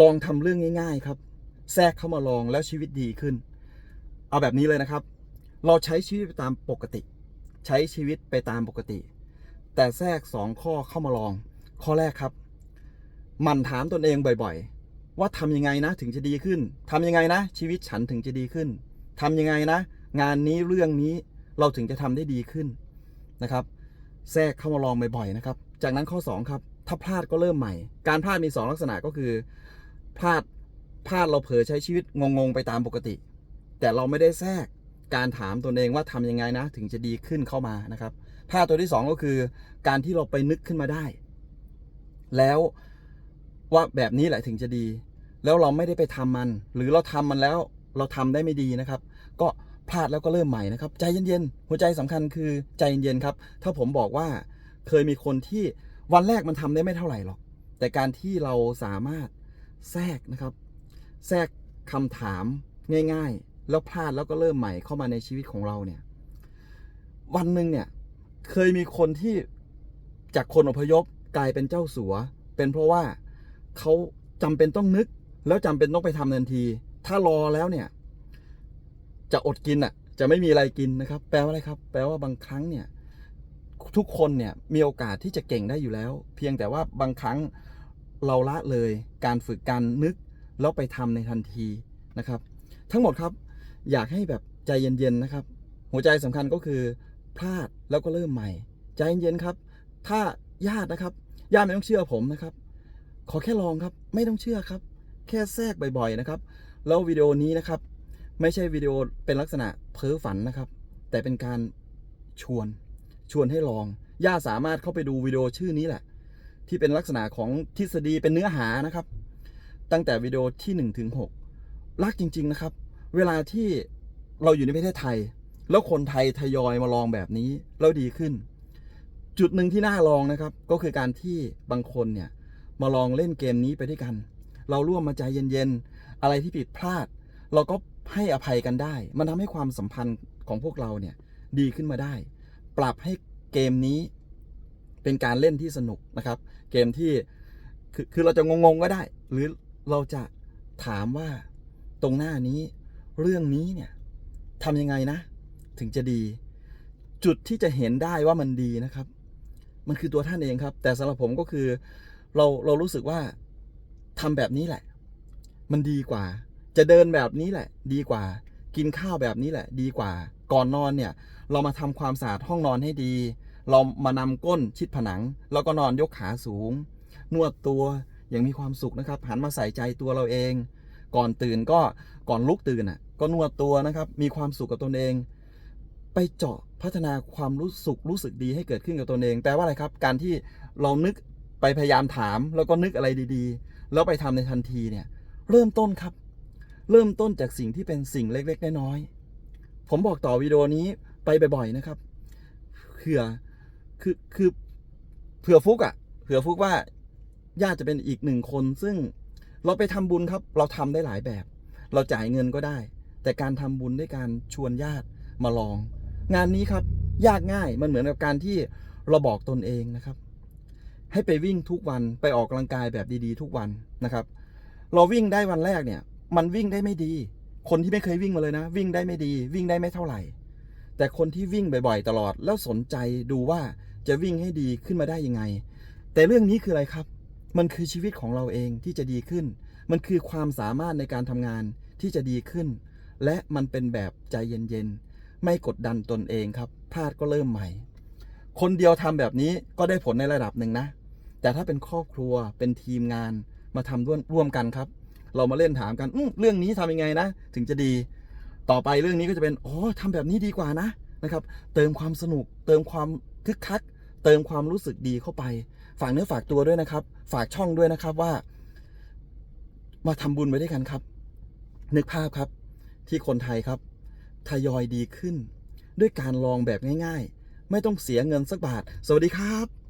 ลองทำเรื่องง่าย ๆ ครับ แทรกเข้ามาลองแล้วชีวิตดีขึ้น เอาแบบนี้เลยนะครับ เราใช้ชีวิตไปตามปกติ ใช้ชีวิตไปตามปกติ แต่แทรกสองข้อเข้ามาลอง ข้อแรกครับหมันถามตนเองบ่อยๆ ว่าทำยังไงนะถึงจะดีขึ้นทำยังไงนะ ชีวิตฉันถึงจะดีขึ้นทำยังไงนะ งานนี้เรื่องนี้เราถึงจะทำได้ดีขึ้นนะครับ แทรกเข้ามาลองบ่อยๆนะครับ จากนั้นข้อ 2 ครับ ถ้าพลาดก็เริ่มใหม่ การพลาดมี 2 ลักษณะก็คือ พลาดพลาดเราเผลอใช้ชีวิตงงๆไปตามปกติ แต่เราไม่ได้แทรกการถามตนเองว่าทำยังไงนะ ถึงจะดีขึ้นเข้ามานะครับพลาดตัวที่ 2 ก็คือ การที่เราไปนึกขึ้นมาได้ แล้วว่าแบบนี้แหละถึงจะดี แล้วเราไม่ได้ไปทำมัน หรือเราทำมันแล้วเราทำได้ไม่ดีนะครับ ก็พลาดแล้วก็เริ่มใหม่นะครับ ใจเย็นๆหัวใจสำคัญคือใจเย็นๆครับ ถ้าผมบอกว่าเคยมีคนที่วันแรกมันทำได้ไม่เท่าไหร่หรอก แต่การที่เราสามารถ แทรกนะครับ แทรกคำถามง่าย ๆ แล้วพลาดแล้วก็เริ่มใหม่เข้ามาในชีวิตของเราเนี่ย วันหนึ่งเนี่ยเคยมีคนที่จากคนอพยพกลายเป็นเจ้าสัว เป็นเพราะว่าเขาจำเป็นต้องนึก แล้วจำเป็นต้องไปทำทันที ถ้ารอแล้วเนี่ย จะอดกินอะ จะไม่มีอะไรกินนะครับ แปลว่าอะไรครับ แปลว่าบางครั้งเนี่ย ทุกคนเนี่ยมีโอกาสที่จะเก่งได้อยู่แล้ว เพียงแต่ว่าบางครั้ง เราละเลยการฝึกการนึกแล้วไปทำในทันทีนะครับ ทั้งหมดครับอยากให้แบบใจเย็นๆนะครับ หัวใจสำคัญก็คือพลาดแล้วก็เริ่มใหม่ ใจเย็นๆครับ ถ้าญาตินะครับญาติไม่ต้องเชื่อผมนะครับ ขอแค่ลองครับไม่ต้องเชื่อครับ แค่แทรกบ่อยๆนะครับ แล้ววิดีโอนี้นะครับ ไม่ใช่วิดีโอเป็นลักษณะเพ้อฝันนะครับ แต่เป็นการชวนชวนให้ลองญาติสามารถเข้าไปดูวิดีโอชื่อนี้แหละ ที่เป็นลักษณะของทฤษฎีเป็นเนื้อหานะครับ ตั้งแต่วิดีโอที่1ถึง6รักจริง ๆนะครับ เวลาที่เราอยู่ในประเทศไทย แล้วคนไทยทยอยมาลองแบบนี้แล้วดีขึ้น จุดหนึ่งที่น่าลองนะครับ ก็คือการที่บางคนเนี่ยมาลองเล่นเกมนี้ไปด้วยกัน เราร่วมมาใจเย็นๆอะไรที่ผิดพลาด เราก็ให้อภัยกันได้ มันทำให้ความสัมพันธ์ของพวกเราเนี่ยดีขึ้นมาได้ ปรับให้เกมนี้ เป็นการเล่นที่สนุกนะครับ เกมที่คือคือเราจะงงๆก็ได้ หรือเราจะถามว่าตรงหน้านี้เรื่องนี้เนี่ยทำยังไงนะ ถึงจะดี จุดที่จะเห็นได้ว่ามันดีนะครับ มันคือตัวท่านเองครับ แต่สำหรับผมก็คือเราเรารู้สึกว่าทำแบบนี้แหละ มันดีกว่า จะเดินแบบนี้แหละ ดีกว่า กินข้าวแบบนี้แหละ ดีกว่า ก่อนนอนเนี่ย เรามาทำความสะอาดห้องนอนให้ดี เรามานำก้นชิดผนัง แล้วก็นอนยกขาสูง นวดตัวอย่างมีความสุขนะครับ หันมาใส่ใจตัวเราเอง ก่อนตื่นก็ก่อนลุกตื่นอะก็นวดตัวนะครับ มีความสุขกับตนเอง ไปเจาะพัฒนาความรู้สึกรู้สึกดีให้เกิดขึ้นกับตนเองแปลว่าอะไรครับ การที่เรานึกไปพยายามถาม แล้วก็นึกอะไรดีๆ แล้วไปทำในทันทีเนี่ย เริ่มต้นครับ เริ่มต้นจากสิ่งที่เป็นสิ่งเล็ก ๆ น้อยๆผมบอกต่อวิดีโอนี้ไปบ่อยๆนะครับเผื่อ คือคือเผื่อฟุกอะ่ะเผื่อฟุกว่าญาติจะเป็นอีกหนึ่งคน ซึ่งเราไปทำบุญครับ เราทำได้หลายแบบ เราจ่ายเงินก็ได้ แต่การทำบุญด้วยการชวนญาติมาลอง งานนี้ครับยากง่ายมันเหมือนกับการที่เราบอกตนเองนะครับ ให้ไปวิ่งทุกวันไปออกกำลังกายแบบดีๆ ทุกวันนะครับ เราวิ่งได้วันแรกเนี่ย มันวิ่งได้ไม่ดี คนที่ไม่เคยวิ่งมาเลยนะ วิ่งได้ไม่ดี วิ่งได้ไม่เท่าไหร่ แต่คนที่วิ่งบ่อยๆ ตลอดแล้วสนใจดูว่า จะวิ่งให้ดีขึ้นมาได้ยังไง แต่เรื่องนี้คืออะไรครับ มันคือชีวิตของเราเองที่จะดีขึ้น มันคือความสามารถในการทำงานที่จะดีขึ้น และมันเป็นแบบใจเย็นๆ ไม่กดดันตนเองครับพลาดก็เริ่มใหม่ คนเดียวทำแบบนี้ก็ได้ผลในระดับหนึ่งนะ แต่ถ้าเป็นครอบครัวเป็นทีมงานมาทำร่วมร่วมกันครับ เรามาเล่นถามกันเรื่องนี้ทำยังไงนะ ถึงจะดี ต่อไปเรื่องนี้ก็จะเป็นอ๋อทำแบบนี้ดีกว่านะนะครับ เติมความสนุก เติมความคึกคัก เติมความรู้สึกดีเข้าไป ฝากเนื้อฝากตัวด้วยนะครับ ฝากช่องด้วยนะครับว่า มาทำบุญไปด้วยกันครับ นึกภาพครับ ที่คนไทยครับทยอยดีขึ้น ด้วยการลองแบบง่าย ๆ ไม่ต้องเสียเงินสักบาท สวัสดีครับ